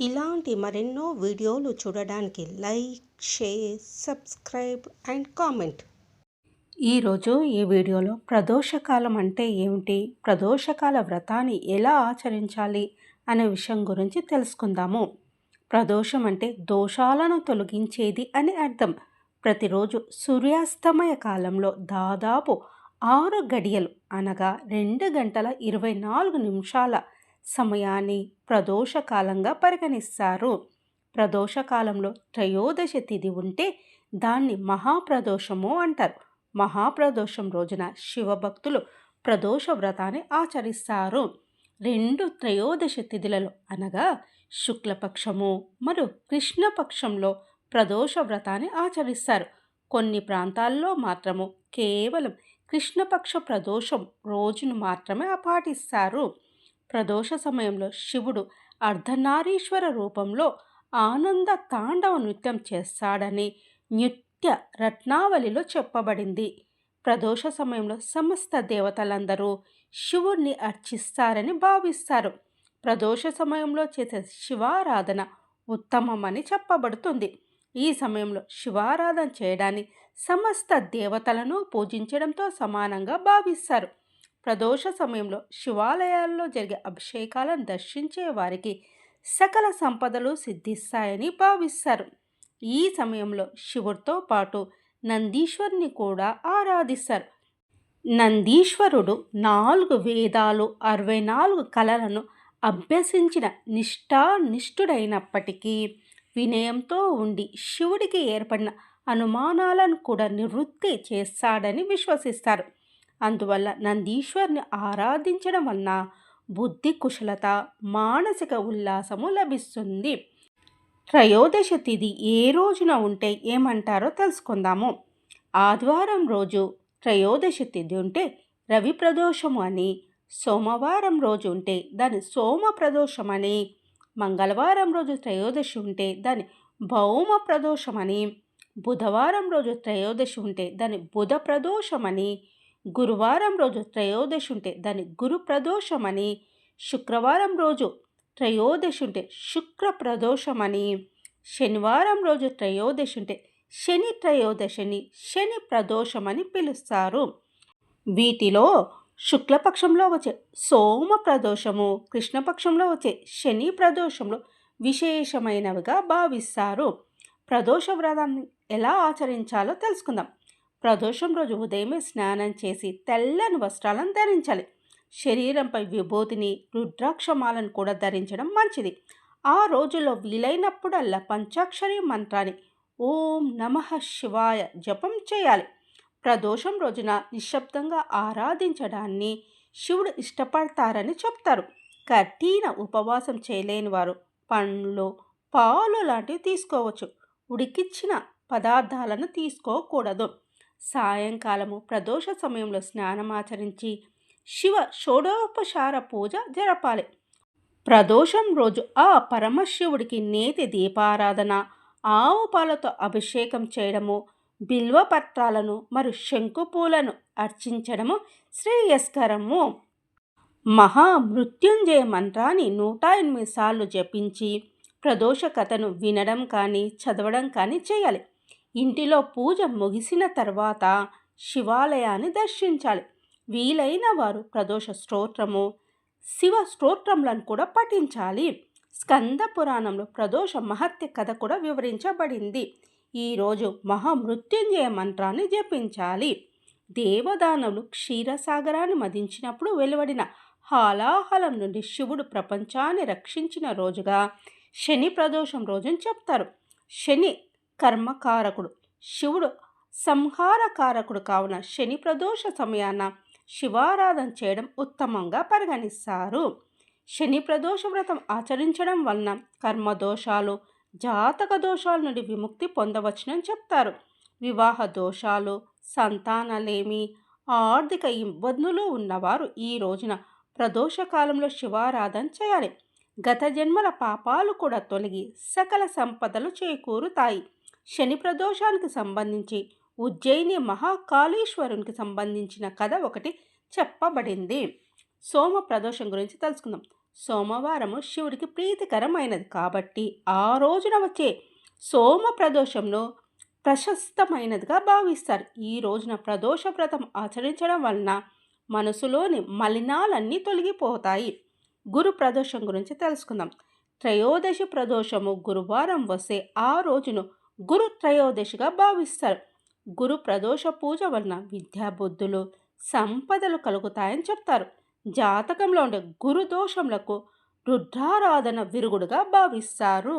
ఇలాంటి మరెన్నో వీడియోలు చూడడానికి like share subscribe and comment. ఈరోజు ఈ వీడియోలో ప్రదోషకాలం అంటే ఏమిటి? ప్రదోషకాల వ్రతాన్ని ఎలా ఆచరించాలి అనే విషయం గురించి తెలుసుకుందాము. ప్రదోషం అంటే దోషాలను తొలగించేది అని అర్థం. ప్రతిరోజు సూర్యాస్తమయ కాలంలో దాదాపు ఆరు గడియలు అనగా రెండు గంటల ఇరవై నాలుగు నిమిషాల సమయాన్ని ప్రదోషకాలంగా పరిగణిస్తారు. ప్రదోషకాలంలో త్రయోదశి తిథి ఉంటే దాన్ని మహాప్రదోషము అంటారు. మహాప్రదోషం రోజున శివభక్తులు ప్రదోష వ్రతాన్ని ఆచరిస్తారు. రెండు త్రయోదశి తిథులలో అనగా శుక్లపక్షము మరియు కృష్ణపక్షంలో ప్రదోష వ్రతాన్ని ఆచరిస్తారు. కొన్ని ప్రాంతాల్లో మాత్రము కేవలం కృష్ణపక్ష ప్రదోషం రోజును మాత్రమే పాటిస్తారు. ప్రదోష సమయంలో శివుడు అర్ధనారీశ్వర రూపంలో ఆనంద తాండవ నృత్యం చేస్తాడని నృత్య రత్నావళిలో చెప్పబడింది. ప్రదోష సమయంలో సమస్త దేవతలందరూ శివుణ్ణి అర్చిస్తారని భావిస్తారు. ప్రదోష సమయంలో చేసే శివారాధన ఉత్తమమని చెప్పబడుతుంది. ఈ సమయంలో శివారాధన చేయడాన్ని సమస్త దేవతలను పూజించడంతో సమానంగా భావిస్తారు. ప్రదోష సమయంలో శివాలయాల్లో జరిగే అభిషేకాలను దర్శించే వారికి సకల సంపదలు సిద్ధిస్తాయని భావిస్తారు. ఈ సమయంలో శివుడితో పాటు నందీశ్వరుని కూడా ఆరాధిస్తారు. నందీశ్వరుడు నాలుగు వేదాలు అరవై నాలుగు కళలను అభ్యసించిన నిష్ఠానిష్ఠుడైనప్పటికీ వినయంతో ఉండి శివుడికి ఏర్పడిన అనుమానాలను కూడా నివృత్తి చేస్తాడని విశ్వసిస్తారు. అందువల్ల నందీశ్వర్ని ఆరాధించడం వలన బుద్ధి కుశలత మానసిక ఉల్లాసము లభిస్తుంది. త్రయోదశ తిథి ఏ రోజున ఉంటే ఏమంటారో తెలుసుకుందాము. ఆదివారం రోజు త్రయోదశ తిథి ఉంటే రవి ప్రదోషము అని సోమవారం రోజు ఉంటే దాని సోమ ప్రదోషమని మంగళవారం రోజు త్రయోదశి ఉంటే దాని భౌమ ప్రదోషమని బుధవారం రోజు త్రయోదశి ఉంటే దాని బుధ ప్రదోషమని గురువారం రోజు త్రయోదశి ఉంటే దాని గురు ప్రదోషమని శుక్రవారం రోజు త్రయోదశి ఉంటే శుక్ర ప్రదోషమని శనివారం రోజు త్రయోదశి ఉంటే శని త్రయోదశిని శని ప్రదోషమని పిలుస్తారు. వీటిలో శుక్లపక్షంలో వచ్చే సోమ ప్రదోషము కృష్ణపక్షంలో వచ్చే శని ప్రదోషంలో విశేషమైనవిగా భావిస్తారు. ప్రదోష వ్రతాన్ని ఎలా ఆచరించాలో తెలుసుకుందాం. ప్రదోషం రోజు ఉదయమే స్నానం చేసి తెల్లని వస్త్రాలను ధరించాలి. శరీరంపై విభూతిని రుద్రాక్షమాలను కూడా ధరించడం మంచిది. ఆ రోజుల్లో వీలైనప్పుడల్లా పంచాక్షరి మంత్రాన్ని ఓం నమ శివాయ జపం చేయాలి. ప్రదోషం రోజున నిశ్శబ్దంగా ఆరాధించడాన్ని శివుడు ఇష్టపడతారని చెప్తారు. కఠిన ఉపవాసం చేయలేని వారు పండ్లు పాలు లాంటివి తీసుకోవచ్చు. ఉడికిచ్చిన పదార్థాలను తీసుకోకూడదు. సాయంకాలము ప్రదోష సమయంలో స్నానమాచరించి శివ షోడోపచార పూజ జరపాలి. ప్రదోషం రోజు ఆ పరమశివుడికి నేతి దీపారాధన ఆవు పాలతో అభిషేకం చేయడము బిల్వపత్రాలను మరియు శంకుపూలను అర్చించడము శ్రేయస్కరము. మహామృత్యుంజయ మంత్రాన్ని నూట ఎనిమిది సార్లు జపించి ప్రదోష కథను వినడం కానీ చదవడం కానీ చేయాలి. ఇంటిలో పూజ ముగిసిన తర్వాత శివాలయాన్ని దర్శించాలి. వీలైన వారు ప్రదోష స్తోత్రము శివ స్తోత్రములను కూడా పఠించాలి. స్కంద పురాణంలో ప్రదోష మహత్య కథ కూడా వివరించబడింది. ఈరోజు మహామృత్యుంజయ మంత్రాన్ని జపించాలి. దేవదానవులు క్షీరసాగరాన్ని మదించినప్పుడు వెలువడిన హాలాహలం నుండి శివుడు ప్రపంచాన్ని రక్షించిన రోజుగా శని ప్రదోషం రోజుని చెప్తారు. శని కర్మకారకుడు. శివుడు సంహారకారకుడు కావున శని ప్రదోష సమయాన శివారాధన చేయడం ఉత్తమంగా పరిగణిస్తారు. శని ప్రదోష వ్రతం ఆచరించడం వలన కర్మదోషాలు జాతక దోషాల నుండి విముక్తి పొందవచ్చునని చెప్తారు. వివాహ దోషాలు సంతానలేమి ఆర్థిక ఇబ్బందులు ఉన్నవారు ఈ రోజున ప్రదోష కాలంలో శివారాధన చేయాలి. గత జన్మల పాపాలు కూడా తొలగి సకల సంపదలు చేకూరుతాయి. శని ప్రదోషానికి సంబంధించి ఉజ్జయిని మహాకాళేశ్వరునికి సంబంధించిన కథ ఒకటి చెప్పబడింది. సోమ ప్రదోషం గురించి తెలుసుకుందాం. సోమవారము శివుడికి ప్రీతికరమైనది కాబట్టి ఆ రోజున వచ్చే సోమ ప్రదోషంలో ప్రశస్తమైనదిగా భావిస్తారు. ఈ రోజున ప్రదోష వ్రతం ఆచరించడం వలన మనసులోని మలినాలన్నీ తొలగిపోతాయి. గురు ప్రదోషం గురించి తెలుసుకుందాం. త్రయోదశి ప్రదోషము గురువారం వస్తే ఆ రోజును గురు త్రయోదశిగా భావిస్తారు. గురు ప్రదోష పూజ వలన విద్యాబుద్ధులు సంపదలు కలుగుతాయని చెప్తారు. జాతకంలో ఉండే గురు దోషములకు రుద్రారాధన విరుగుడుగా భావిస్తారు.